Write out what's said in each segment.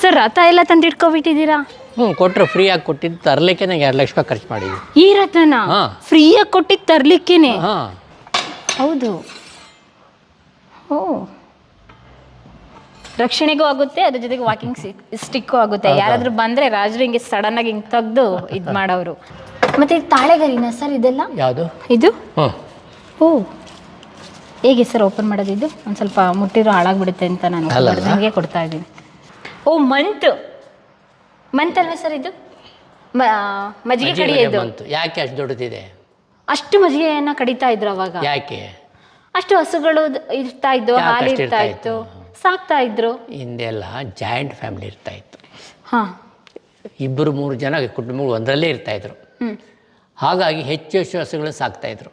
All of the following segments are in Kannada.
ಸರ್ ರಥ ಎಲ್ಲ ತಂದಿಟ್ಕೊಬಿಟ್ಟಿದ್ದೀರಾ? ಹ್ಞೂ ಕೊಟ್ಟರು ಫ್ರೀಯಾಗಿ ಕೊಟ್ಟಿದ್ದು ತರಲಿಕ್ಕೆ ನಂಗೆ ಎರಡು ಲಕ್ಷ ರೂಪಾಯಿ ಖರ್ಚು ಮಾಡಿದ್ವಿ. ಈ ರಥನ? ಹಾ. ಫ್ರೀಯಾಗಿ ಕೊಟ್ಟಿದ್ದು ತರ್ಲಿಕ್ಕೇನೆ? ಹಾಂ. ಹೌದು. ಓ. ರಕ್ಷಣೆಗೂ ಆಗುತ್ತೆ ಅದ್ರ ಜೊತೆಗೆ ವಾಕಿಂಗ್ ಸ್ಟಿಕ್ಕು ಆಗುತ್ತೆ. ಯಾರಾದ್ರೂ ಬಂದ್ರೆ ರಾಜರು ಹಿಂಗೆ ಸಡನ್ ಆಗಿ ಹಿಂಗೆ ತೆಗ್ದು ಇದು ಮಾಡೋರು ಮತ್ತೆ ಇದು ತಾಳೆಗರಿನ ಸರ್ ಇದೆಲ್ಲ? ಯಾವುದು? ಇದು? ಹ್ಞೂ. ಓ. ಹೇಗೆ ಸರ್ ಓಪನ್ ಮಾಡೋದು ಇದು? ಒಂದು ಸ್ವಲ್ಪ ಮುಟ್ಟಿರೋ ಹಾಳಾಗ್ಬಿಡುತ್ತೆ ಅಂತ ನಾನು ಅಲ್ಲ, ಹಂಗೆ ಕೊಡ್ತಾ ಇದ್ದೀನಿ. ಓ ಮಂತ್. ಮಂತ್ ಅಲ್ವಾ ಸರ್ ಇದು? ಮಜ್ಜಿಗೆ ಕಡಿಯೋದು ಬಂತು ಯಾಕೆ ಅಷ್ಟು ದೊಡ್ಡದಿದೆ? ಅಷ್ಟು ಮಜ್ಜಿಗೆಯನ್ನ ಕಡಿತಾ ಇದ್ರು ಅವಾಗ. ಯಾಕೆ? ಅಷ್ಟು ಹಸುಗಳು ಇರ್ತಾ ಇದ್ದು ಯಾಕೆ ಹಾಲು ಅಷ್ಟು ಇರ್ತಾ ಇರ್ತಾ ಇತ್ತು ಸಾಕ್ತಾ ಇದ್ರು. ಹಿಂದೆಲ್ಲ ಜಾಯಿಂಟ್ ಫ್ಯಾಮಿಲಿ ಇರ್ತಾ ಇತ್ತು. ಹಾ. ಇಬ್ಬರು ಮೂರು ಜನ ಕುಟುಂಬಗಳು ಒಂದರಲ್ಲೇ ಇರ್ತಾಯಿದ್ರು ಹ್ಮ್. ಹಾಗಾಗಿ ಹೆಚ್ಚು ಹೆಚ್ಚು ಹಸುಗಳನ್ನು ಸಾಕ್ತಾಯಿದ್ರು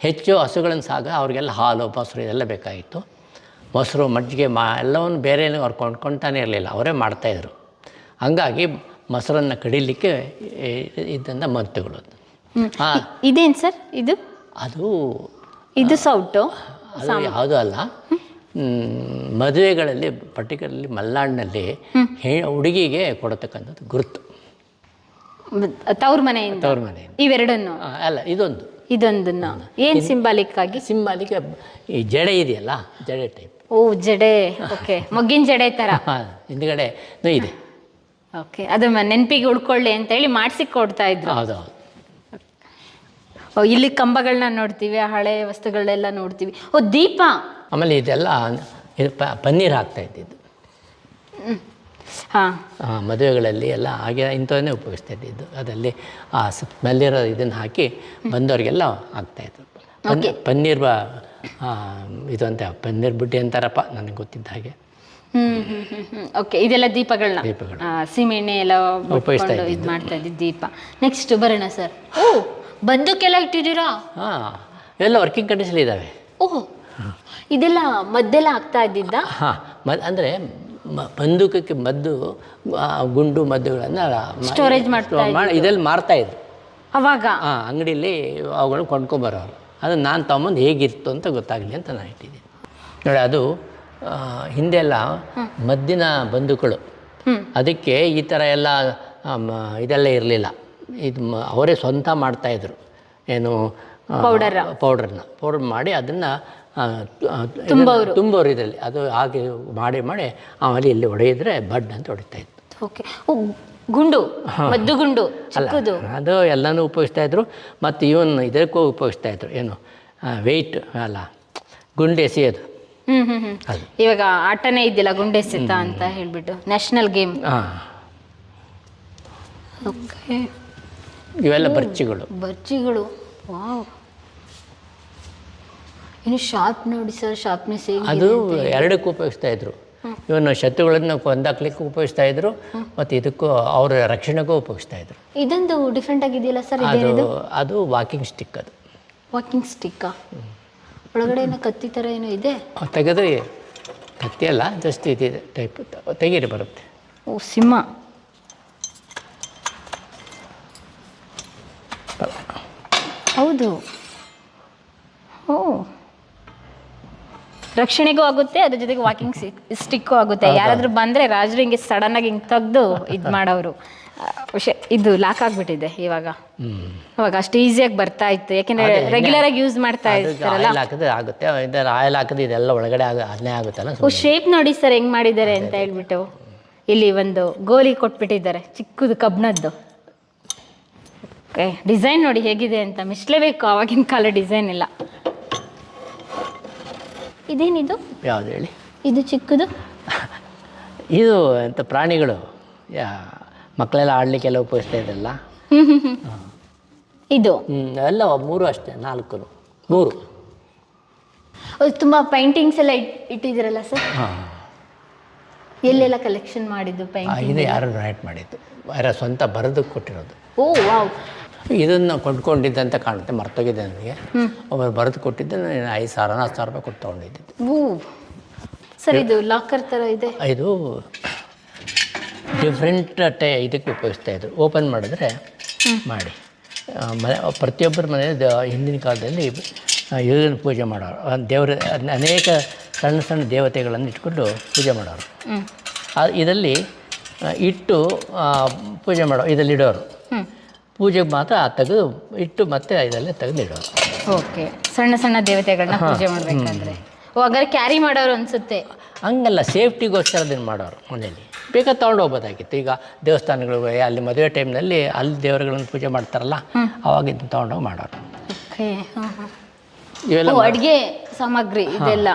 ಹೆಚ್ಚು ಹಸುಗಳನ್ನು ಸಾಗ ಅವ್ರಿಗೆಲ್ಲ ಹಾಲು ಮೊಸರು ಇದೆಲ್ಲ ಬೇಕಾಗಿತ್ತು. ಮೊಸರು ಮಜ್ಜಿಗೆ ಮಾ ಎಲ್ಲವನ್ನು ಬೇರೆ ಅವ್ರು ಕೊಂಡ್ಕೊಳ್ತಾನೆ ಇರಲಿಲ್ಲ. ಅವರೇ ಮಾಡ್ತಾಯಿದ್ರು ಹಂಗಾಗಿ ಮೊಸರನ್ನು ಕಡಿಲಿಕ್ಕೆ ಇದನ್ನು ಮದ್ದುಗಳು. ಹಾಂ. ಇದೇನು ಸರ್ ಇದು? ಅದು ಇದು ಸೌಟು ಅದು ಯಾವುದೂ ಅಲ್ಲ. ಮದುವೆಗಳಲ್ಲಿ ಪರ್ಟಿಕ್ಯುಲರ್ಲಿ ಮಲೆನಾಡಿನಲ್ಲಿ ಹೇ ಹುಡುಗಿಗೆ ಕೊಡತಕ್ಕಂಥದ್ದು ಗುರುತು. ತವ್ರ ಮನೆಯಿಂದ? ತವ್ರ ಮನೆ ಇವೆರಡನ್ನು? ಅಲ್ಲ ಇದೊಂದು. ಇದೊಂದನ್ನು. ಏನು ಸಿಂಬಾಲಿಕ್ ಆಗಿ? ಸಿಂಬಾಲಿಕ್ ಈ ಜಡೆ ಇದೆಯಲ್ಲ ಜಡೆ ಟೈಪ್ ಓ ಜಡೆ. ಓಕೆ ಮೊಗ್ಗಿನ ಜಡೆ ತರ. ಹಾಂ ಹಿಂದ್ಗಡೆ ಇದೆ ಓಕೆ ಅದು ನೆನಪಿಗೆ ಉಳ್ಕೊಳ್ಳಿ ಅಂತ ಹೇಳಿ ಮಾಡ್ಸಿ ಕೊಡ್ತಾ ಇದ್ರು. ಹೌದು ಇಲ್ಲಿ ಕಂಬಗಳನ್ನ ನೋಡ್ತೀವಿ ಹಳೆ ವಸ್ತುಗಳನ್ನೆಲ್ಲ ನೋಡ್ತೀವಿ. ಓ ದೀಪ. ಆಮೇಲೆ ಇದೆಲ್ಲ ಇದು ಪನ್ನೀರ್ ಹಾಕ್ತಾ ಇದ್ದಿದ್ದು. ಹಾಂ. ಮದುವೆಗಳಲ್ಲಿ ಎಲ್ಲ ಹಾಗೆ ಇಂಥವನ್ನೇ ಉಪಯೋಗಿಸ್ತಾ ಇದ್ದಿದ್ದು. ಅದರಲ್ಲಿ ಆ ಸ್ಮೆಲ್ಲಿರೋ ಇದನ್ನು ಹಾಕಿ ಬಂದವರಿಗೆಲ್ಲ ಹಾಕ್ತಾಯಿದ್ರು ಪನ್ನೀರ್ ಬ ಇದು ಅಂತ ಪನ್ನೀರ್ ಬುಡ್ಡಿ ಅಂತಾರಪ್ಪ ನನಗೆ ಗೊತ್ತಿದ್ದ ಹಾಗೆ. ಓಕೆ ಇದೆಲ್ಲ ದೀಪಗಳನ್ನ. ಸೀಮೆಎಣ್ಣೆ ಎಲ್ಲ ಇದು ಮಾಡ್ತಾ ಇದ್ದಿದ್ದು ದೀಪ. ನೆಕ್ಸ್ಟ್ ಬರೋಣ ಸರ್ ಓ ಬಂದಕ್ಕೆಲ್ಲ ಇಟ್ಟಿದ್ದೀರಾ? ಹಾಂ ಎಲ್ಲ ವರ್ಕಿಂಗ್ ಕಂಡೀಷನ್ ಇದ್ದಾವೆ. ಓಹ್ ಇದೆಲ್ಲ ಮದ್ದೆಲ್ಲ ಆಗ್ತಾ ಇದ್ದಿದ್ದ? ಹಾಂ ಮದ್ ಅಂದರೆ ಬಂದೂಕಕ್ಕೆ ಮದ್ದು ಗುಂಡು ಮದ್ದುಗಳನ್ನ ಸ್ಟೋರೇಜ್ ಮಾಡ್ತಾ ಇದೆಲ್ಲ ಮಾರ್ತಾ ಇದ್ರು. ಅವಾಗ? ಹಾಂ ಅಂಗಡಿಯಲ್ಲಿ ಅವುಗಳು ಕೊಂಡ್ಕೊಂಬರೋರು ಅದು ನಾನು ತೊಗೊಂಬಂದು ಹೇಗಿತ್ತು ಅಂತ ಗೊತ್ತಾಗಲಿ ಅಂತ ನಾನು ಇಟ್ಟಿದ್ದೀನಿ ನೋಡಿ ಅದು ಹಿಂದೆಲ್ಲ ಮದ್ದಿನ ಬಂಧುಗಳು. ಅದಕ್ಕೆ ಈ ಥರ ಎಲ್ಲ ಇದೆಲ್ಲ ಇರಲಿಲ್ಲ. ಇದು ಅವರೇ ಸ್ವಂತ ಮಾಡ್ತಾಯಿದ್ರು ಏನು ಪೌಡರ್ ಪೌಡರ್ನ. ಪೌಡರ್ ಮಾಡಿ ಅದನ್ನು ತುಂಬೋರು. ತುಂಬೋರು ಇದರಲ್ಲಿ. ಅದು ಹಾಗೆ ಮಾಡಿ ಮಾಡಿ ಆಮೇಲೆ ಇಲ್ಲಿ ಹೊಡೆಯಿದ್ರೆ ಬಡ್ ಅಂತ ಹೊಡಿತಾ ಇತ್ತು. ಓಕೆ ಗುಂಡು ಮದ್ದು ಗುಂಡು ಚಿಕ್ಕದು. ಅದು ಎಲ್ಲನೂ ಉಪಯೋಗಿಸ್ತಾ ಇದ್ರು ಮತ್ತು ಇವನ್ ಇದಕ್ಕೂ ಉಪಯೋಗಿಸ್ತಾ ಇದ್ರು ಏನು ವೆಯ್ಟ್ ಅಲ್ಲ ಗುಂಡು ಎಸೆಯೋದು. ಇವಾಗ ಆಟನೇ ಇದ್ದಿಲ್ಲ ಗುಂಡೆಸೆತ ಅಂತ ಹೇಳ್ಬಿಟ್ಟು ನ್ಯಾಷನಲ್ ಗೇಮ್ ಓಕೆ ಇವೆಲ್ಲ ಬರ್ಚಿಗಳು. ಬರ್ಚಿಗಳು ವಾವ್. ಇನ್ನು ಶಾರ್ಪ್ ನೋಡಿ ಸರ್ ಶಾರ್ಪ್ನೆಸ್ ಅದು ಎರಡಕ್ಕೂ ಉಪಯೋಗಿಸ್ತಾ ಇದ್ರು. ಇವನು ಶತ್ರುಗಳನ್ನು ಕೊಂದಾಕ್ಲಿಕ್ಕೆ ಉಪಯೋಗಿಸ್ತಾ ಇದ್ರು ಮತ್ತು ಇದಕ್ಕೂ ಅವರ ರಕ್ಷಣೆಗೂ ಉಪಯೋಗಿಸ್ತಾ ಇದ್ರು. ಇದೊಂದು ಡಿಫ್ರೆಂಟ್ ಆಗಿದೆಯಲ್ಲ ಸರ್ ಅದು ಅದು ವಾಕಿಂಗ್ ಸ್ಟಿಕ್ ಅದು. ವಾಕಿಂಗ್ ಸ್ಟಿಕ್ಕಾ ಒಳಗಡೆ ಏನೋ ಕತ್ತಿ ಥರ ಏನೋ ಇದೆ? ತೆಗೆದ್ರೆ ಕತ್ತಿ ಅಲ್ಲ ಜಸ್ಟ್ ಇದಿದೆ ಟೈಪ್ ತೆಗೀರಿ ಬರುತ್ತೆ. ಓ ಸಿಂಹ. ಹೌದು. ಓ. ರಕ್ಷಣೆಗೂ ಆಗುತ್ತೆ ಅದ್ರ ಜೊತೆಗೆ ವಾಕಿಂಗ್ ಸ್ಟಿಕ್ಕು ಆಗುತ್ತೆ. ಯಾರಾದ್ರೂ ಬಂದ್ರೆ ರಾಜರು ಹಿಂಗೆ ಸಡನ್ ಆಗಿ ಹಿಂಗೆ ತೆಗ್ದು ಇದು ಮಾಡೋರು ಇದು ಲಾಕ್ ಆಗ್ಬಿಟ್ಟಿದೆ ಇವಾಗ. ಅವಾಗ ಅಷ್ಟು ಈಸಿಯಾಗಿ ಬರ್ತಾ ಇತ್ತು. ಯಾಕೆಂದ್ರೆ ರೆಗ್ಯುಲರ್ ಆಗಿ ಯೂಸ್ ಮಾಡ್ತಾ ಇರ್ತಾರಲ್ಲ. ಆಗುತ್ತೆ. ರಾಯಲ್ ಆಯಿಲ್ ಹಾಕಿದ್ರೆ ಇದೆಲ್ಲ ಒಳಗಡೆ ಅದನ್ನೇ ಆಗುತ್ತಲ್ಲ ಶೇಪ್ ನೋಡಿ ಸರ್ ಹೆಂಗ್ ಮಾಡಿದ್ದಾರೆ ಅಂತ ಹೇಳ್ಬಿಟ್ಟು. ಇಲ್ಲಿ ಒಂದು ಗೋಲಿ ಕೊಟ್ಬಿಟ್ಟಿದ್ದಾರೆ. ಚಿಕ್ಕದು ಕಬ್ಣದ್ದು ಓಕೆ ಡಿಸೈನ್ ನೋಡಿ ಹೇಗಿದೆ ಅಂತ. ಮಿಸ್ಲೇಬೇಕು ಅವಾಗಿನ ಕಾಲ ಡಿಸೈನ್ ಎಲ್ಲ ಇದೇನಿದು? ಯಾವುದು ಹೇಳಿ? ಇದು ಚಿಕ್ಕದು? ಇದು ಎಂಥ ಪ್ರಾಣಿಗಳು? ಯಾ ಮಕ್ಕಳೆಲ್ಲ ಆಡಲಿಕ್ಕೆಲ್ಲ ಉಪಯೋಗಿಸ್ತಾ ಹ್ಮ್ ಹ್ಮ್ ಇದು? ಎಲ್ಲ ಮೂರು ಅಷ್ಟೇ ನಾಲ್ಕು ಮೂರು. ಅದು ತುಂಬಾ ಪೈಂಟಿಂಗ್ಸ್ ಎಲ್ಲ ಇಟ್ ಇಟ್ಟಿದ್ದೀರಲ್ಲ ಸರ್ ಹಾಂ. ಎಲ್ಲೆಲ್ಲ ಕಲೆಕ್ಷನ್ ಮಾಡಿದ್ದು ಪೈಂಟಿಂಗ್ ಇದು ಯಾರು ಡೊನೇಟ್ ಮಾಡಿದ್ದು? ಯಾರ ಸ್ವಂತ ಬರೆದು ಕೊಟ್ಟಿರೋದು. ಓ ವಾವ್. ಇದನ್ನು ಕೊಂಡ್ಕೊಂಡಿದ್ದಂತ ಕಾಣುತ್ತೆ ಮರ್ತೋಗಿದ್ದೆ ನನಗೆ. ಒಬ್ಬರು ಬರೆದು ಕೊಟ್ಟಿದ್ದೆ ನಾನು ಐದು ಸಾವಿರ ಹತ್ತು ಸಾವಿರ ರೂಪಾಯಿ ಕೊಟ್ಟು ತೊಗೊಂಡಿದ್ದೆ. ಸರ್ ಇದು ಲಾಕರ್ ಥರ ಇದೆ. ಇದು ಡಿಫ್ರೆಂಟ್ ಟೈ ಇದಕ್ಕೆ ಉಪಯೋಗಿಸ್ತಾ ಇದ್ರು. ಓಪನ್ ಮಾಡಿದ್ರೆ ಮಾಡಿ. ಮನೆ ಪ್ರತಿಯೊಬ್ಬರ ಮನೆ ಹಿಂದಿನ ಕಾಲದಲ್ಲಿ ಇದನ್ನು ಪೂಜೆ ಮಾಡೋರು. ದೇವರ ಅನೇಕ ಸಣ್ಣ ಸಣ್ಣ ದೇವತೆಗಳನ್ನು ಇಟ್ಕೊಂಡು ಪೂಜೆ ಮಾಡೋರು. ಇದರಲ್ಲಿ ಇಟ್ಟು ಪೂಜೆ ಮಾಡೋ ಇದರಲ್ಲಿ ಇಡೋರು. ಪೂಜೆಗೆ ಮಾತ್ರ ತೆಗೆದು ಇಟ್ಟು ಮತ್ತೆ ಇದರಲ್ಲಿ ತೆಗೆದಿಡೋದು. ಓಕೆ. ಸಣ್ಣ ಸಣ್ಣ ದೇವತೆಗಳನ್ನ ಪೂಜೆ ಮಾಡಬೇಕಂದ್ರೆ. ಓ ಹಾಗಾದ್ರೆ ಕ್ಯಾರಿ ಮಾಡೋರು ಅನ್ಸುತ್ತೆ. ಹಂಗಲ್ಲ ಸೇಫ್ಟಿಗೋಸ್ಕರ ಅದನ್ನು ಮಾಡೋರು ಮನೇಲಿ. ಬೇಗ ತೊಗೊಂಡು ಹೋಗ್ಬೋದಾಗಿತ್ತು. ಈಗ ದೇವಸ್ಥಾನಗಳು ಅಲ್ಲಿ ಮದುವೆ ಟೈಮ್ನಲ್ಲಿ ಅಲ್ಲಿ ದೇವರುಗಳನ್ನು ಪೂಜೆ ಮಾಡ್ತಾರಲ್ಲ ಅವಾಗ ಇದನ್ನ ತೊಗೊಂಡೋಗಿ ಮಾಡೋರು. ಇವೆಲ್ಲ ಅಡುಗೆ ಸಾಮಗ್ರಿ ಇದೆಲ್ಲ.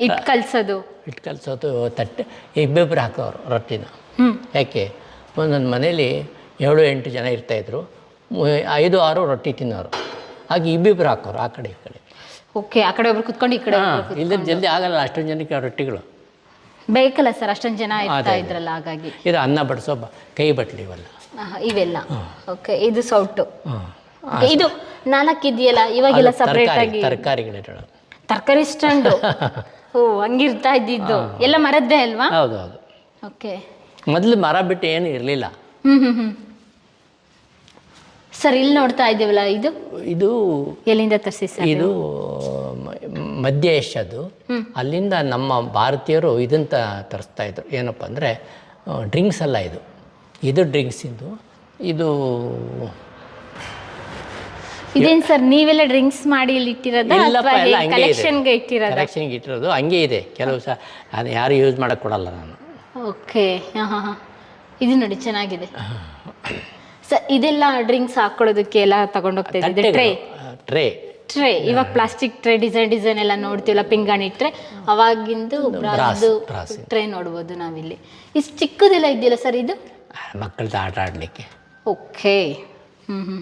ಇಟ್ ಕಲ್ಸೋದು. ಇಟ್ ಕಲಿಸೋದು ತಟ್ಟೆ ಇಬ್ಬಿಬ್ಬರು ಹಾಕೋರು ರೊಟ್ಟಿನ. ಯಾಕೆ? ಒಂದೊಂದು ಮನೇಲಿ ಏಳು ಎಂಟು ಜನ ಇರ್ತಾಯಿದ್ರು ಐದು ಆರು ರೊಟ್ಟಿ ತಿನ್ನೋರು. ಹಾಗೆ ಇಬ್ಬಿಬ್ಬರು ಹಾಕೋರು ಆ ಕಡೆ ಈ ಕಡೆ. ಓಕೆ ಆ ಕಡೆ ಒಬ್ರು ಕುತ್ಕೊಂಡು ಈ ಕಡೆ ಒಬ್ರು ಇಲ್ಲ ಜಲ್ದಿ ಆಗಲ್ಲ ಅಷ್ಟೊಂದು ಜನಕ್ಕೆ ರೊಟ್ಟಿಗಳು. ಬೇಕಲ್ಲ ಸರ್ ಅಷ್ಟೊಂದು ಜನ ಇರ್ತಾ. ಇದ್ರಲ್ಲ ಹಾಗಾಗಿ. ಇದು ಅನ್ನ ಬಡಿಸೋ ಕೈ ಬಟ್ಲಿ ಇವೆಲ್ಲ. ಇವೆಲ್ಲ. ಓಕೆ ಇದು ಸೌಟು. ಇದು ನಾಲ್ಕು ಇದೆಯಲ್ಲ ಇವಾಗೆಲ್ಲ ಸಪ್ರೇಟ್ ತರಕಾರಿ ಆಗಿ ತರಕಾರಿಗಳಿಡೋದು ತರಕಾರಿ ಸ್ಟ್ಯಾಂಡು ಓ ಹಂಗಿರ್ತಾ ಇದ್ದಿದ್ದು. ಎಲ್ಲ ಮರದ್ದೇ ಅಲ್ವಾ? ಹೌದು ಹೌದು. ಓಕೆ. ಮೊದಲು ಮರ ಬಿಟ್ಟು ಏನು ಇರಲಿಲ್ಲ. ಹ್ಞೂ ಹ್ಞೂ ಹ್ಮ್. ಸರ್ ಇಲ್ಲಿ ನೋಡ್ತಾ ಇದ್ದೀವಲ್ಲ ಇದು? ಇದು ಎಲ್ಲಿಂದ ತರಿಸಿ ಸರ್ ಇದು ಮಧ್ಯ ಏಷ್ಯಾದು. ಅಲ್ಲಿಂದ ನಮ್ಮ ಭಾರತೀಯರು ಇದಂತ ತರಿಸ್ತಾ ಇದ್ರು. ಏನಪ್ಪ ಅಂದರೆ ಡ್ರಿಂಕ್ಸ್ ಅಲ್ಲ ಇದು. ಇದು ಡ್ರಿಂಕ್ಸ್ ಇದು. ಇದು ಇದೇನ್ ಸರ್ ನೀವೆಲ್ಲ ಡ್ರಿಂಕ್ಸ್ ಮಾಡಿ ಇಲ್ಲಿ ಇಟ್ಟಿರೋದು ಕಲೆಕ್ಷನ್ಗೆ ಇಟ್ಟಿರೋದ? ಕಲೆಕ್ಷನ್ಗೆ ಇಟ್ಟಿರೋದು. ಹಂಗೆ ಇದೆ. ಕೆಲವು ಸಹ ಅದು ಯಾರು ಯೂಸ್ ಮಾಡೋಕ್ಕೆ ಕೊಡಲ್ಲ ನಾನು. ಓಕೆ ಹಾಂ ಹಾಂ ಹಾಂ. ಇದು ನೋಡಿ ಚೆನ್ನಾಗಿದೆ. ಇದೆಲ್ಲ ಡ್ರಿಂಕ್ಸ್ ಹಾಕೊಳ್ಳೋದಕ್ಕೆ ಎಲ್ಲ ತಗೊಂಡೋಗ್ತಾ ಇದ್ದಿದ್ದು ಟ್ರೇ ಟ್ರೇ ಟ್ರೇ ಇವಾಗ ಪ್ಲಾಸ್ಟಿಕ್ ಟ್ರೇ ಡಿಸೈನ್ ಡಿಸೈನ್ ಎಲ್ಲ ನೋಡ್ತೀವಲ್ಲ ಪಿಂಗಾಣಿ ಟ್ರೇ ಅವಾಗಿಂದು. ಟ್ರೇ ನೋಡ್ಬೋದು ನಾವಿಲ್ಲಿ. ಇಷ್ಟು ಚಿಕ್ಕದೆಲ್ಲ ಇದೆಯಲ್ಲ ಸರ್ ಇದು? ಮಕ್ಕಳದ್ದು ಆಟ ಆಡಲಿಕ್ಕೆ. ಓಕೆ ಹ್ಞೂ ಹ್ಞೂ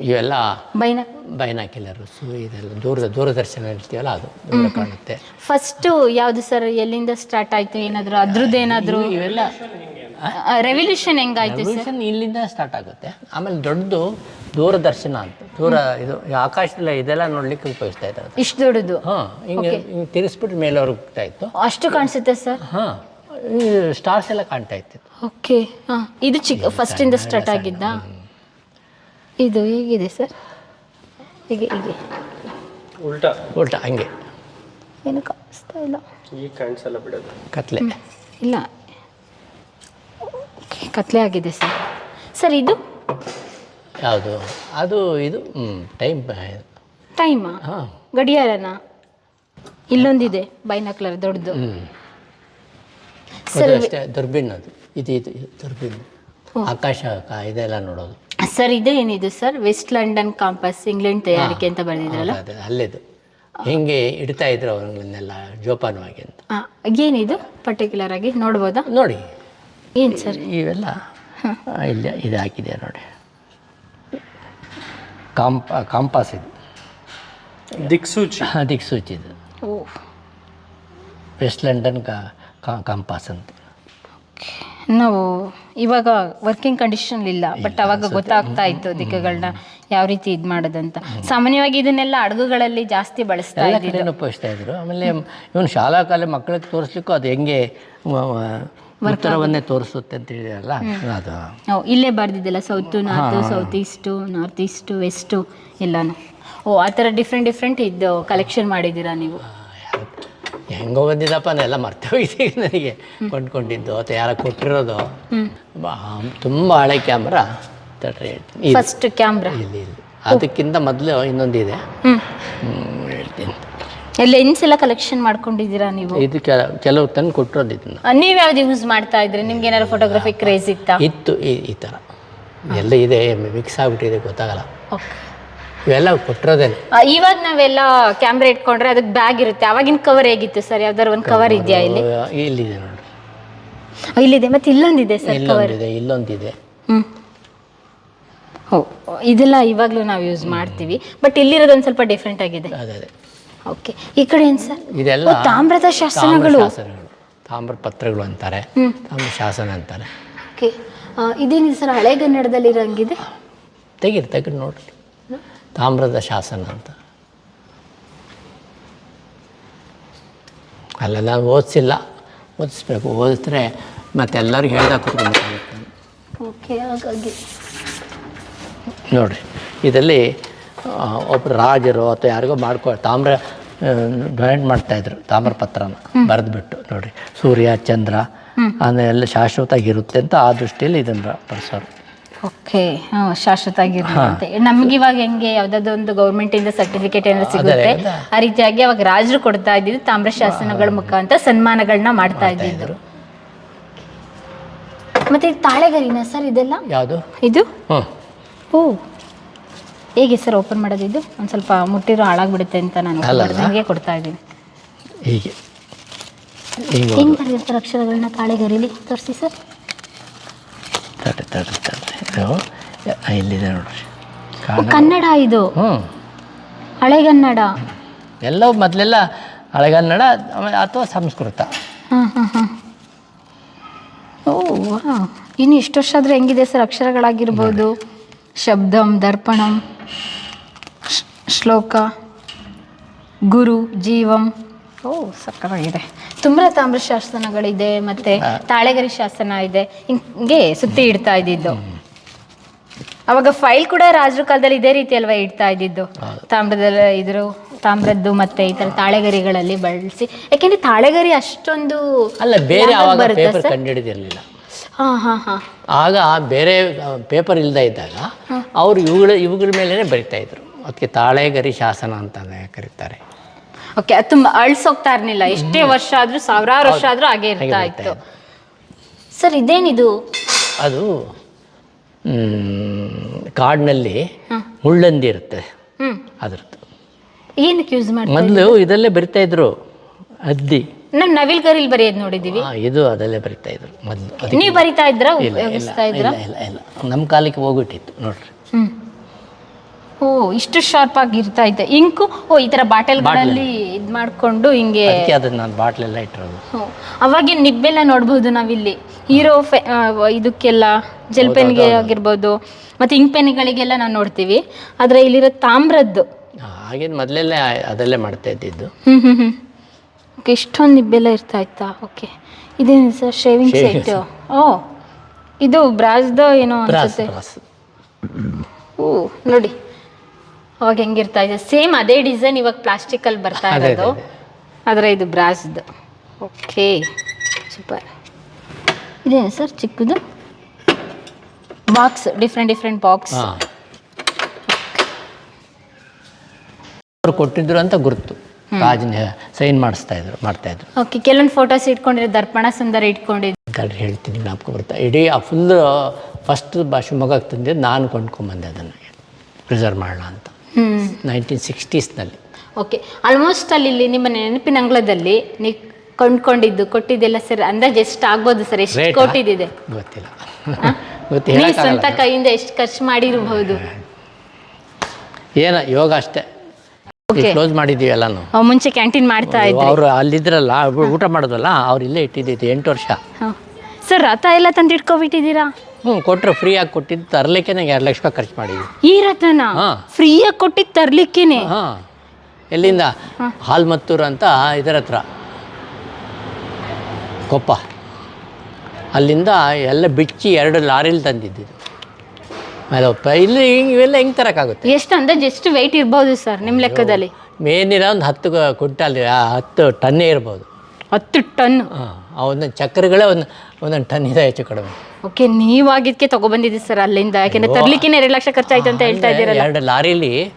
ಇವೆಲ್ಲ ಬೈನ ಬೈನಾಕಿಲರ್ಸು ಇದೆಲ್ಲ ದೂರದ ದೂರದರ್ಶನ ಇರ್ತೀವಲ್ಲ ಅದು ದೂರ ಕಾಣುತ್ತೆ. ಫಸ್ಟು ಯಾವುದು ಸರ್ ಎಲ್ಲಿಂದ ಸ್ಟಾರ್ಟ್ ಆಯ್ತು ಏನಾದರೂ ಅದ್ರದ್ದು ಏನಾದರೂ? ಇವೆಲ್ಲ ರೆವಲ್ಯೂಷನ್ ಹೆಂಗಾಯ್ತು ಸರ್ ರೆವಲ್ಯೂಷನ್ ಇಲ್ಲಿಂದ ಸ್ಟಾರ್ಟ್ ಆಗುತ್ತೆ. ಆಮೇಲೆ ದೊಡ್ಡದು ದೂರದರ್ಶನ ಅಂತ ದೂರ ಇದು ಆಕಾಶದಲ್ಲ ಆಕಾಶದಲ್ಲಿ ಇದೆಲ್ಲ ನೋಡ್ಲಿಕ್ಕೆ ಉಪಯೋಗಿಸ್ತಾ ಇದ್ದಾರೆ ಇಷ್ಟು ದೊಡ್ಡದು? ಹಾಂ ಹಿಂಗೆ ಹಿಂಗೆ ತಿರ್ಗಿಸ್ಬಿಟ್ಟು ಮೇಲೆ ಹೋಗ್ತಾ ಇತ್ತು. ಅಷ್ಟು ಕಾಣಿಸುತ್ತೆ ಸರ್ ಹಾಂ ಸ್ಟಾರ್ಸ್ ಎಲ್ಲ ಕಾಣ್ತಾ ಇತ್ತು. ಓಕೆ ಹಾಂ ಇದು ಚಿಕ್ಕ ಫಸ್ಟಿಂದ ಸ್ಟಾರ್ಟ್ ಆಗಿದ್ದ? ಇದು ಹೇಗಿದೆ ಸರ್. ಹೀಗೆ ಹೀಗೆ. ಉಲ್ಟಾ. ಉಲ್ಟಾ ಹಂಗೆ. ಏನು ಕಾಣಿಸ್ತಾ ಇಲ್ಲ. ಈಗ ಕಾಣಿಸಲ್ಲ ಬಿಡೋದು. ಕತ್ಲೆ. ಇಲ್ಲ. ಕತ್ಲೆ ಆಗಿದೆ ಸರ್. ಸರ್ ಇದು? ಯಾವುದು? ಅದು ಇದು ಹ್ಞೂ ಟೈಮ್ ಟೈಮಾ? ಹಾಂ. ಗಡಿಯಾರನ? ಇಲ್ಲೊಂದಿದೆ ಬೈನಾಕ್ಲರ್ ದೊಡ್ಡದು. ಹ್ಞೂ ಸರ್ ಅದು ಅಷ್ಟೇ ದುರ್ಬಿನ್ ಅದು. ಇದು ಇದು ದುರ್ಬೀನ್. ಆಕಾಶ ಕ- ಇದೆಲ್ಲ ನೋಡೋದು. ಸರ್ ಇದು ಏನಿದು sir West London compass England ತಯಾರಿಕೆ ಅಂತ ಬರೆದಿದ್ರಲ್ಲ ಅದೇ ಅಲ್ಲೇದು. ಹೆಂಗೆ ಇಡ್ತಾ ಇದ್ರು ಅವಗಳನ್ನೆಲ್ಲ ಜೋಪಾನವಾಗಿ ಅಂತ. ಆ, ಏನಿದು ಪರ್ಟಿಕ್ಯುಲರ್ ಆಗಿ? ನೋಡ್ಬೋದಾ? ನೋಡಿ. ಏನು ಸರ್ ಇವೆಲ್ಲ ಇಲ್ಲ ಇಲ್ಲಿ ಇದು ಹಾಕಿದೆ ನೋಡಿ. ಕಾಂಪ ಕಾಂಪಾಸ್ ಇದು. ದಿಕ್ಸೂಚಿ. ದಿಕ್ಸೂಚಿ ಇದು. ಓ ವೆಸ್ಟ್ ಲಂಡನ್ ಕಾ ಕಾಂಪಾಸ್ ಅಂತ. ನಾವು ಇವಾಗ ವರ್ಕಿಂಗ್ ಕಂಡೀಷನ್ ಇಲ್ಲ ಬಟ್ ಅವಾಗ ಗೊತ್ತಾಗ್ತಾ ಇತ್ತು ದಿಕ್ಕುಗಳನ್ನ ಯಾವ ರೀತಿ ಇದು ಮಾಡೋದಂತ. ಸಾಮಾನ್ಯವಾಗಿ ಇದನ್ನೆಲ್ಲ ಅಡುಗೆಗಳಲ್ಲಿ ಜಾಸ್ತಿ ಬಳಸ್ತಾ ಎಲ್ಲ ಇದ್ದೀವಿ ಕಡೆನೂ ಉಪಯೋಗಿಸ್ತಾ ಇದ್ರು. ಆಮೇಲೆ ಇವನು ಶಾಲಾ ಕಾಲ ಮಕ್ಕಳಿಗೆ ತೋರಿಸ್ಲಿಕ್ಕೂ ಅದು ಹೆಂಗೆ ಉತ್ತರವನ್ನೇ ತೋರಿಸುತ್ತೆ ಅಂತ ಹೇಳಿದ್ರಲ್ಲ ಅದು. ಓ ಇಲ್ಲೇ ಬರ್ದಿದ್ದಲ್ಲ south north south east north east west ಎಲ್ಲಾನು. ಓ ಆ ಥರ ಡಿಫ್ರೆಂಟ್ ಡಿಫ್ರೆಂಟ್ ಇದ್ದು ಕಲೆಕ್ಷನ್ ಮಾಡಿದ್ದೀರಾ ನೀವು? ಹೆಂಗೋ ಬಂದಿದ್ದಪ್ಪ ಎಲ್ಲ ಮರ್ತೆ ಹೋಗಿದೆ ಈಗ ನನಗೆ. ಕೊಂಡ್ಕೊಂಡಿದ್ದು ಅಥವಾ ಯಾರ ಕೊಟ್ಟಿರೋದು. ತುಂಬ ಹಳೆ ಕ್ಯಾಮ್ರಾ. ತಡ್ರಿ ಹೇಳ್ತೀನಿ. First camera. ಇಲ್ಲಿ ಇಲ್ಲಿ ಅದಕ್ಕಿಂತ ಮೊದಲು ಇನ್ನೊಂದಿದೆ. ಹೇಳ್ತೀನಿ. ಲೆನ್ಸ್ ಎಲ್ಲ ಕಲೆಕ್ಷನ್ ಮಾಡ್ಕೊಂಡಿದ್ದೀರಾ ನೀವು? ಇದು ಕೆಲ ಕೆಲವು ತಂದು ಕೊಟ್ಟಿರೋದು ಇದನ್ನು. ನೀವು ಯಾವ್ದು ಯೂಸ್ ಮಾಡ್ತಾ ಇದ್ರಿ? ನಿಮ್ಗೆ ಏನಾದ್ರು ಫೋಟೋಗ್ರಫಿ ಕ್ರೇಜ್ ಇತ್ತಾ? ಇತ್ತು ಈ ಈ ಥರ ಎಲ್ಲ ಇದೆ ಮಿಕ್ಸ್ ಆಗಿಬಿಟ್ಟಿದೆ ಗೊತ್ತಾಗಲ್ಲ. ಓಕೆ ಇವೆಲ್ಲ ಕೊಟ್ಟಿರೋದೇನೆ. ಇವಾಗ ನಾವೆಲ್ಲ ಕ್ಯಾಮ್ರಾ ಇಟ್ಕೊಂಡ್ರೆ ಅದಕ್ಕೆ ಬ್ಯಾಗ್ ಇರುತ್ತೆ. ಅವಾಗಿನ ಕವರ್ ಹೇಗಿತ್ತು ಸರ್ ಯಾವ್ದಾದ್ರು ಒಂದು ಕವರ್ ಇದೆಯಾ ಇಲ್ಲಿ? ಇಲ್ಲಿದೆ ನೋಡಿ ಇಲ್ಲಿದೆ. ಮತ್ತೆ ಇಲ್ಲೊಂದಿದೆ ಸರ್ ಕವರ್ ಇಲ್ಲೊಂದಿದೆ ಇಲ್ಲೊಂದಿದೆ. ಹ್ಮ್. ಓ ಇದೆಲ್ಲ ಇವಾಗಲೂ ನಾವು ಯೂಸ್ ಮಾಡ್ತೀವಿ. ಬಟ್ ಇಲ್ಲಿರೋದು ಒಂದು ಸ್ವಲ್ಪ ಡಿಫ್ರೆಂಟ್ ಆಗಿದೆ. ಅದೇ ಅದೇ. ಓಕೆ ಈ ಕಡೆ ಏನು ಸರ್ ಇದೆಲ್ಲ ತಾಮ್ರದ ಶಾಸನಗಳು. ತಾಮ್ರ ಶಾಸನಗಳು. ತಾಮ್ರ ಪತ್ರಗಳು ಅಂತಾರೆ. ಹ್ಮ್. ತಾಮ್ರ ಶಾಸನ ಅಂತಾರೆ. ಓಕೆ ಇದೇನಿದೆ ಸರ್ ಹಳೆಗನ್ನಡದಲ್ಲಿ ಇರೋಂಗಿದೆ ತೆಗೀರಿ ತೆಗೆದು ನೋಡ್ರಿ. ತಾಮ್ರದ ಶಾಸನ ಅಂತ. ಅಲ್ಲೆಲ್ಲ ನಾನು ಓದಿಸಿಲ್ಲ ಓದಿಸ್ಬೇಕು. ಓದಿಸಿದ್ರೆ ಮತ್ತೆಲ್ಲರಿಗೂ ಹೇಳ್ದಾಗ ಕೂತ್ಕೊಂಡ್ಬಿಡ್ತಾರೆ ಓಕೆ ಹಾಗಾಗಿ. ನೋಡ್ರಿ ಇದರಲ್ಲಿ ಒಬ್ಬರು ರಾಜರು ಅಥವಾ ಯಾರಿಗೋ ಮಾಡ್ಕೊ ತಾಮ್ರ ಡೊನೇಟ್ ಮಾಡ್ತಾಯಿದ್ರು ತಾಮ್ರ ಪತ್ರನ ಬರೆದ್ಬಿಟ್ಟು ನೋಡಿರಿ. ಸೂರ್ಯ ಚಂದ್ರ ಅಂದರೆ ಎಲ್ಲ ಶಾಶ್ವತವಾಗಿರುತ್ತೆ ಅಂತ ಆ ದೃಷ್ಟಿಯಲ್ಲಿ ಇದನ್ನು ಬಳಸೋರು ಓಕೆ. ಶಾಶ್ವತ ಆಗಿರುತ್ತೆ ನಮ್ಗೆ ಇವಾಗ ಹೆಂಗೆ ಯಾವ್ದಾದ್ರು ಒಂದು ಗೌರ್ಮೆಂಟ್ ಇಂದ ಸರ್ಟಿಫಿಕೇಟ್ ಏನಾದ್ರು ಸಿಗುತ್ತೆ? ಆ ರೀತಿಯಾಗಿ ಅವಾಗ ರಾಜರು ಕೊಡ್ತಾ ಇದ್ದಿದ್ದು ತಾಮ್ರ ಶಾಸನಗಳ ಮುಖಾಂತರ ಸನ್ಮಾನಗಳನ್ನ ಮಾಡ್ತಾ ಇದ್ದಿದ್ರು ಮತ್ತೆ ತಾಳೆಗರಿನ ಸರ್ ಇದೆಲ್ಲ? ಯಾವುದು? ಇದು? ಓ. ಹೇಗೆ ಸರ್ ಓಪನ್ ಮಾಡೋದು ಇದು? ಒಂದು ಸ್ವಲ್ಪ ಮುಟ್ಟಿರೋ ಹಾಳಾಗ್ಬಿಡುತ್ತೆ ಅಂತ ನಾನು ಹಂಗೆ ಕೊಡ್ತಾ ಇದ್ದೀನಿ. ಹೀಗೆ. ಹೆಂಗೆ ಬರೆದಿರ್ತಾರೆ ಅಕ್ಷರಗಳನ್ನ ತಾಳೆಗರಿಲಿ? ತೋರಿಸಿ ಸರ್. ತಡೆ ತಡೆ ಇದು ಇಲ್ಲಿದೆ ನೋಡ್ರಿ. ಕನ್ನಡ ಇದು. ಹ್ಞೂ. ಹಳೆಗನ್ನಡ ಎಲ್ಲ ಮೊದಲೆಲ್ಲ ಹಳೆಗನ್ನಡ ಅಥವಾ ಸಂಸ್ಕೃತ. ಓ ಇನ್ನು ಇಷ್ಟು ವರ್ಷ ಆದರೆ ಹೆಂಗಿದೆ ಸರ್ ಅಕ್ಷರಗಳಾಗಿರ್ಬೋದು? ಶಬ್ದಂ ದರ್ಪಣಂ ಶ್ಲೋಕ ಗುರು ಜೀವಂ. ಓ ಸಕ್ಕತ್ತಾಗಿದೆ. ತುಂಬ ತಾಮ್ರ ಶಾಸನಗಳಿದೆ ಮತ್ತೆ ತಾಳೆಗರಿ ಶಾಸನ ಇದೆ. ಹಿಂಗೆ ಸುತ್ತಿ ಇಡ್ತಾ ಇದ್ದಿದ್ದು. ಅವಾಗ ಫೈಲ್ ಕೂಡ ರಾಜರ ಕಾಲದಲ್ಲಿ ಇದೇ ರೀತಿ ಅಲ್ವಾ ಇಡ್ತಾ ಇದ್ದಿದ್ದು. ತಾಮ್ರದ ಇದ್ರು ತಾಮ್ರದ್ದು ಮತ್ತೆ ಈ ತರ ತಾಳೆಗರಿಗಳಲ್ಲಿ ಬಳಸಿ. ಯಾಕೆಂದ್ರೆ ತಾಳೆಗರಿ ಅಷ್ಟೊಂದು ಅಲ್ಲ ಬೇರೆ ಯಾವಾಗ ಆವಾಗ ಪೇಪರ್? ಕಂಡುಹಿಡಿದಿರಲಿಲ್ಲ. ಆಗ ಬೇರೆ ಪೇಪರ್ ಇಲ್ಲದೆ ಇದ್ದಾಗ ಅವರು ಇವುಗಳ ಇವುಗಳ ಮೇಲೇ ಬರಿತಾ ಇದ್ರು. ಅದಕ್ಕೆ ತಾಳೆಗರಿ ಶಾಸನ ಅಂತ ಕರೀತಾರೆ. ಓಕೆ ಅದು ತುಂಬ ಅಳ್ಸೋಗ್ತಾ ಇರಲಿಲ್ಲ. ಎಷ್ಟೇ ವರ್ಷ ಆದ್ರೂ ಸಾವಿರಾರು ವರ್ಷ ಆದ್ರೂ ಹಾಗೆ ಇರ್ತಾ ಇತ್ತು. ಸರ್ ಇದೇನಿದು? ಅದು ಕಾಡಿನಲ್ಲಿ ಮುಳ್ಳಂದಿ ಇರುತ್ತೆ. ಅದ್ರದ್ದು. ಏನಕ್ಕೆ ಯೂಸ್ ಮಾಡಿ ಮೊದಲು ಇದಲ್ಲೇ ಬರಿತಾ ಇದ್ರು ಅದ್ದಿ. ನಾವು ನವಿಲ್ ಗರಿಲ್ ಬರೆಯೋದು ನೋಡಿದೀವಿ. ಆ, ಇದು ಅದಲ್ಲೇ ಬರಿತಾ ಇದ್ರು ಮೊದಲು. ನೀವು ಬರಿತಾ ಇದ್ರ? ಇಲ್ಲ ಇಲ್ಲ ಇಲ್ಲ ನಮ್ಮ ಕಾಲಕ್ಕೆ ಹೋಗ್ಬಿಟ್ಟಿತ್ತು ನೋಡ್ರಿ. ಓ ಇಷ್ಟು ಶಾರ್ಪ್ ಆಗಿ ಇರ್ತಾ ಇದೆ. ಇಂಕು ಓ ಈ ತರ ಬಾಟಲ್ಗಳಲ್ಲಿ ಇದ್ ಮಾಡ್ಕೊಂಡು ಹಿಂಗೆ ಅದಕ್ಕೆ ಅದನ್ನ ನಾನು ಬಾಟ್ಲೆಲ್ಲ ಇಟ್ಟಿರೋದು. ಹ್ಮ್. ಅವಾಗಿನ ನಿಬ್ಬೆಲ್ಲ ನೋಡ್ಬೋದು ನಾವಿಲ್ಲಿ. ಹೀರೋ ಇದಕ್ಕೆಲ್ಲ ಜೆಲ್ ಪೆನ್ಗೆ ಆಗಿರ್ಬೋದು ಮತ್ತೆ ಇಂಕ್ ಪೆನ್ಗಳಿಗೆಲ್ಲ ನಾವು ನೋಡ್ತೀವಿ. ಆದ್ರೆ ಇಲ್ಲಿರೋ ತಾಮ್ರದ್ದು. ಹಾಗೇನು ಮೊದಲೆಲ್ಲ ಅದಲ್ಲೇ ಮಾಡ್ತಾ ಇದ್ದಿದ್ದು. ಹ್ಞೂ ಹ್ಞೂ ಓಕೆ ಇಷ್ಟೊಂದು ನಿಬ್ಬೆಲ್ಲ ಇರ್ತಾ ಇತ್ತಾ? ಓಕೆ. ಇದೇನು ಸರ್ ಶೇವಿಂಗ್ ಸೆಟ್ ಓ ಇದು ಬ್ರಾಸ್ದು ಏನೋ ಪ್ರಾಸ್ ಅನ್ಸುತ್ತೆ ಓ ನೋಡಿ. ಅವಾಗ ಹೆಂಗಿರ್ತಾ ಇದೆ? ಸೇಮ್ ಅದೇ ಡಿಸೈನ್ ಇವಾಗ ಪ್ಲಾಸ್ಟಿಕಲ್ಲಿ ಬರ್ತಾ ಅದೇ, ಇರೋದು. ಅದೇ, ಆದರೆ ಇದು ಬ್ರಾಸ್ದು ಓಕೆ ಸೂಪರ್ ಇದೇನು ಸರ್ ಚಿಕ್ಕದು? ಬಾಕ್ಸ್ ಡಿಫ್ರೆಂಟ್ ಡಿಫ್ರೆಂಟ್ ಬಾಕ್ಸ್ ಹಾಂ. ಅವರು ಕೊಟ್ಟಿದ್ರು ಅಂತ ಗುರುತು. ರಾಜನ ಸೈನ್ ಮಾಡಿಸ್ತಾ ಇದ್ರು ಮಾಡ್ತಾ ಇದ್ರು. ಓಕೆ ಕೆಲವೊಂದು ಫೋಟೋಸ್ ಇಟ್ಕೊಂಡಿರೋ ದರ್ಪಣ ಸುಂದರ ಇಟ್ಕೊಂಡಿದ್ದು ಕಲ್ರಿ ಹೇಳ್ತೀನಿ ಜ್ಞಾಪಕ ಬರ್ತಾ ಇಡೀ ಆ ಫುಲ್ ಫಸ್ಟ್ ಬಾ ಶಿವಮೊಗ್ಗಕ್ಕೆ ತಂದಿದ್ದು ನಾನು ಕೊಂಡ್ಕೊಂಡ್ಬಂದೆ ಅದನ್ನು. ಪ್ರಿಸರ್ವ್ ಮಾಡೋಣ ಅಂತ. ನೈನ್ಟೀನ್ ಸಿಕ್ಸ್ಟೀಸ್ನಲ್ಲಿ. ಓಕೆ ಆಲ್ಮೋಸ್ಟ್ ಅಲ್ಲಿ ನಿಮ್ಮ ನೆನಪಿನ ಅಂಗಳದಲ್ಲಿ ನೀವು ಕೊಂಡ್ಕೊಂಡಿದ್ದು ಕೊಟ್ಟಿದ್ದೆಲ್ಲ ಸರ್ ಅಂದಾಜು ಎಷ್ಟು ಆಗ್ಬೋದು ಸರ್? ಎಷ್ಟು ಕೊಟ್ಟಿದ್ದಿದೆ? ಗೊತ್ತಿಲ್ಲ. ನೀವು ಸ್ವಂತ ಕೈಯಿಂದ ಎಷ್ಟು ಖರ್ಚು ಮಾಡಿರಬಹುದು ಏನ ಯೋಗ ಅಷ್ಟೇ. ಕ್ಲೋಸ್ ಮಾಡಿದ್ದೀವಿ ಎಲ್ಲಾನು. ಮುಂಚೆ ಕ್ಯಾಂಟೀನ್ ಮಾಡ್ತಾ ಇದ್ರಿ. ಅವರು ಅಲ್ಲಿದ್ರಲ್ಲ ಊಟ ಮಾಡೋದಲ್ಲ ಅವ್ರು ಇಲ್ಲೇ ಇಟ್ಟಿದ್ದಿತ್ತು ಎಂಟು ವರ್ಷ. ಸರ್ ರಥ ಎಲ್ಲ ತಂದು ಇಟ್ಕೊಬಿಟ್ಟಿದ್ದೀರಾ ಹ್ಞೂ ಕೊಟ್ಟರು ಫ್ರೀಯಾಗಿ ಕೊಟ್ಟಿದ್ದು ತರಲಿಕ್ಕೆ ನಂಗೆ ಎರಡು ಲಕ್ಷ ರೂಪಾಯಿ ಖರ್ಚು ಮಾಡಿದ್ವಿ. ಈ ರಥನ? ಹಾ. ಫ್ರೀಯಾಗಿ ಕೊಟ್ಟಿದ್ದು ತರ್ಲಿಕ್ಕೇನೆ? ಹಾಂ. ಎಲ್ಲಿಂದ? ಹಾಲ್ಮತ್ತೂರು ಅಂತ ಇದರ ಹತ್ರ. ಕೊಪ್ಪ. ಅಲ್ಲಿಂದ ಎಲ್ಲ ಬಿಚ್ಚಿ ಎರಡು ಲಾರಿಲಿ ತಂದಿದ್ದು ಅದಪ್ಪ ಇಲ್ಲಿ ಹಿಂಗೆ ಇವೆಲ್ಲ ಹೆಂಗೆ ತರೋಕ್ಕಾಗುತ್ತೆ? ಎಷ್ಟು ಅಂದಾಜು ಎಷ್ಟು ವೆಯ್ಟ್ ಇರ್ಬೋದು ಸರ್ ನಿಮ್ಮ ಲೆಕ್ಕದಲ್ಲಿ? ಮೇನಿರ ಒಂದು ಹತ್ತು ಕ್ವಿಂಟಾಲ್ ಆ, ಹತ್ತು ಟನ್ನೇ ಇರ್ಬೋದು. ಹತ್ತು ಟನ್. ಹಾಂ. ಆ ಒಂದೊಂದು ಚಕ್ರಗಳೇ ಒಂದು ಒಂದೊಂದು ಟನ್ ಇದೆ ಹೆಚ್ಚು ಕಡಿಮೆ. ಓಕೆ ನೀವಾಗಿದ್ಕೆ ತಗೊಬಂದಿದ್ದೀರಿ ಸರ್ ಅಲ್ಲಿಂದ ಯಾಕೆಂದ್ರೆ ತರ್ಲಿಕ್ಕೆ ಎರಡು ಲಕ್ಷ ಖರ್ಚಾಯ್ತು ಅಂತ ಹೇಳ್ತಾ ಇದ್ದೀರಲ್ಲ. ಎರಡು ಲಾರಿಲಿ.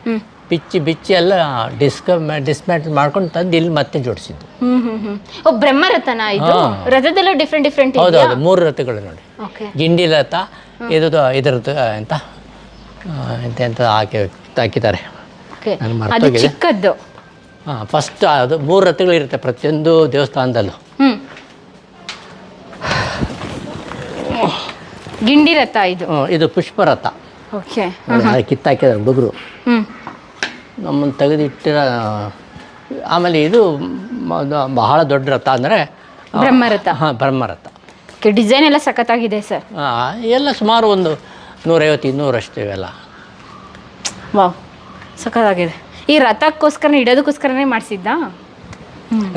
ಬಿಚ್ಚಿ ಬಿಚ್ಚಿ ಎಲ್ಲ ಡಿಸ್ಕ ಡಿಸ್ಮ್ಯಾಂಟ್ ಮಾಡ್ಕೊಂಡು ತಂದು ಇಲ್ಲಿ ಮತ್ತೆ ಜೋಡಿಸಿದ್ದು. ಹ್ಮ್ ಹ್ಮ್ ಹ್ಮ್. ಓ ಬ್ರಹ್ಮರಥನ ಇದು. ರಥದಲ್ಲೂ ಡಿಫ್ರೆಂಟ್ ಡಿಫ್ರೆಂಟ್ ಹೌದು ಹೌದು ಮೂರು ರಥಗಳು ನೋಡಿ. ಓಕೆ ಗಿಂಡಿ ರಥ ಇದು ಇದರದ್ದು ಎಂತ? ಎಂತ ಎಂತ ಹಾಕಿ ಹಾಕಿದ್ದಾರೆ. ಅದು. ಚಿಕ್ಕದ್ದು. ಹಾಂ ಫಸ್ಟ್ ಅದು ಮೂರು ರಥಗಳಿರುತ್ತೆ ಪ್ರತಿಯೊಂದು ದೇವಸ್ಥಾನದಲ್ಲೂ. ಗಿಂಡಿ ರಥ ಇದು. ಇದು ಇದು ಪುಷ್ಪರಥ ಓಕೆ. ಕಿತ್ತಾಕಿದ್ದಾರೆ ಹುಡುಗರು. ಹ್ಞೂ ನಮ್ಮನ್ನು ತೆಗೆದಿಟ್ಟಿರ ಆಮೇಲೆ ಇದು ಮ- ಬಹಳ ದೊಡ್ಡ ರಥ ಅಂದರೆ ಬ್ರಹ್ಮರಥ ಹಾಂ ಬ್ರಹ್ಮರಥ ಓಕೆ ಡಿಸೈನ್ ಎಲ್ಲ ಸಖತ್ತಾಗಿದೆ ಸರ್. ಆ, ಎಲ್ಲ ಸುಮಾರು ಒಂದು ನೂರೈವತ್ತು ಇನ್ನೂರಷ್ಟು ಇವೆಲ್ಲ. ವಾವ್ ಸಖತ್ತಾಗಿದೆ. ಈ ರಥಕ್ಕೋಸ್ಕರ ಇಡೋದಕ್ಕೋಸ್ಕರನೇ ಮಾಡಿಸಿದ್ದಾ?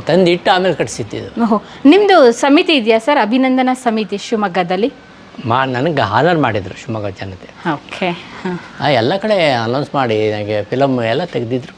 ತಂದಿಟ್ಟು ಆಮೇಲೆ ಕಟ್ಸಿತ್ತಿದ್ದು ಓಹೋ ನಿಮ್ಮದು ಸಮಿತಿ ಇದೆಯಾ ಸರ್? ಅಭಿನಂದನಾ ಸಮಿತಿ ಶಿವಮೊಗ್ಗದಲ್ಲಿ? ಮಾ ನನಗೆ ಹಾನರ್ ಮಾಡಿದರು ಶಿವಮೊಗ್ಗ ಜನತೆ. ಓಕೆ ಎಲ್ಲ ಕಡೆ ಅನೌನ್ಸ್ ಮಾಡಿ ನನಗೆ ಫಿಲಮ್ ಎಲ್ಲ ತೆಗೆದಿದ್ರು.